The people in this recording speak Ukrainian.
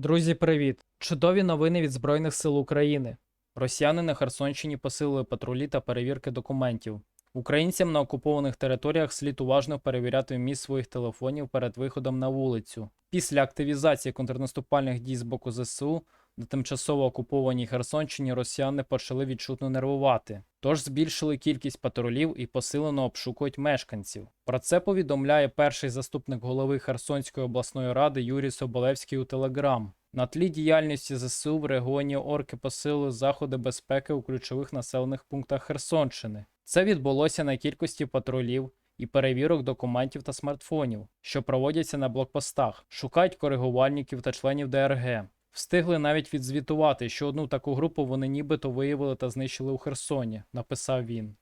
Друзі, привіт! Чудові новини від Збройних сил України. Росіяни на Херсонщині посилили патрулі та перевірки документів. Українцям на окупованих територіях слід уважно перевіряти вміст своїх телефонів перед виходом на вулицю. Після активізації контрнаступальних дій з боку ЗСУ на тимчасово окупованій Херсонщині росіяни почали відчутно нервувати, тож збільшили кількість патрулів і посилено обшукують мешканців. Про це повідомляє перший заступник голови Херсонської обласної ради Юрій Соболевський у Телеграм. На тлі діяльності ЗСУ в регіоні Орки посилили заходи безпеки у ключових населених пунктах Херсонщини. Це відбулося на кількості патрулів і перевірок документів та смартфонів, що проводяться на блокпостах, шукають коригувальників та членів ДРГ. Встигли навіть відзвітувати, що одну таку групу вони нібито виявили та знищили у Херсоні, написав він.